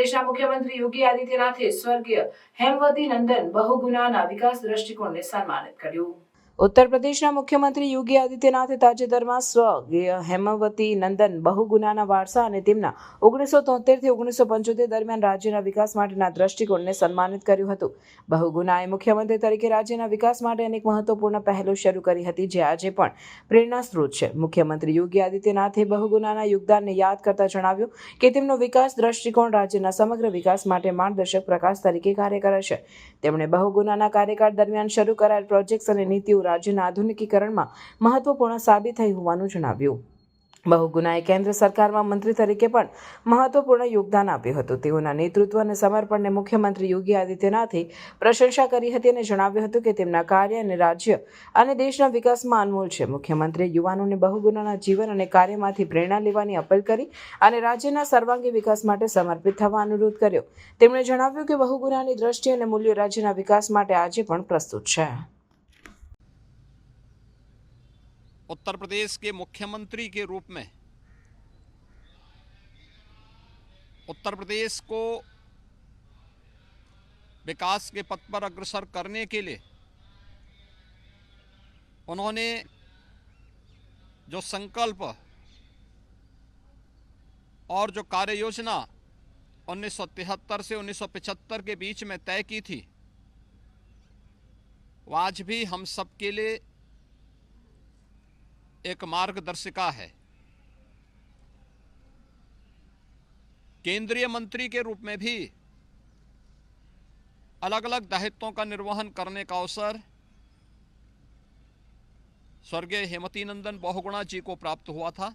પ્રદેશના મુખ્યમંત્રી યોગી આદિત્યનાથે સ્વર્ગીય હેમવતી નંદન બહુગુનાના વિકાસ દ્રષ્ટિકોણને સન્માનિત કર્યું. ઉત્તર પ્રદેશના મુખ્યમંત્રી યોગી આદિત્યનાથે તાજેતરમાં સ્વર્ગીય હેમવતી નંદન બહુગુનાના વારસા અને તેમના ઓગણીસો તોતેરથી ઓગણીસો પંચોતેર દરમિયાન રાજ્યના વિકાસ માટેના દ્રષ્ટિકોણને સન્માનિત કર્યું હતું. બહુગુનાએ મુખ્યમંત્રી તરીકે રાજ્યના વિકાસ માટે અનેક મહત્વપૂર્ણ પહેલો શરૂ કરી હતી, જે આજે પણ પ્રેરણા સ્ત્રોત છે. મુખ્યમંત્રી યોગી આદિત્યનાથે બહુગુનાના યોગદાનને યાદ કરતા જણાવ્યું કે તેમનો વિકાસ દ્રષ્ટિકોણ રાજ્યના સમગ્ર વિકાસ માટે માર્ગદર્શક પ્રકાશ તરીકે કાર્ય કરે છે. તેમણે બહુગુનાના કાર્યકાળ દરમિયાન શરૂ કરાયેલ પ્રોજેક્ટ્સ અને નીતિઓ રાજ્યના આધુનિકીકરણમાં મહત્વપૂર્ણ સાબિત થઈ હોવાનું જણાવ્યું. બહુગુનાએ કેન્દ્ર સરકારમાં મંત્રી તરીકે પણ મહત્વપૂર્ણ યોગદાન આપ્યું હતું. તેઓના નેતૃત્વ અને સમર્પણને મુખ્યમંત્રી યોગી આદિત્યનાથે પ્રશંસા કરી હતી અને જણાવ્યું હતું કે તેમના કાર્ય અને રાજ્ય અને દેશના વિકાસમાં અનમોલ છે. મુખ્યમંત્રીએ યુવાનોને બહુગુનાના જીવન અને કાર્યમાંથી પ્રેરણા લેવાની અપીલ કરી અને રાજ્યના સર્વાંગી વિકાસ માટે સમર્પિત થવા અનુરોધ કર્યો. તેમણે જણાવ્યું કે બહુગુનાની દ્રષ્ટિ અને મૂલ્યો રાજ્યના વિકાસ માટે આજે પણ પ્રસ્તુત છે. उत्तर प्रदेश के मुख्यमंत्री के रूप में। उत्तर प्रदेश को विकास के पथ पर अग्रसर करने के लिए उन्होंने जो संकल्प और जो कार्य योजना उन्नीस सौ तिहत्तर से 1975 के बीच में तय की थी, वो आज भी हम सब के लिए एक मार्गदर्शिका है। केंद्रीय मंत्री के रूप में भी अलग अलग दायित्वों का निर्वहन करने का अवसर स्वर्गीय हेमती नंदन बहुगुणा जी को प्राप्त हुआ था।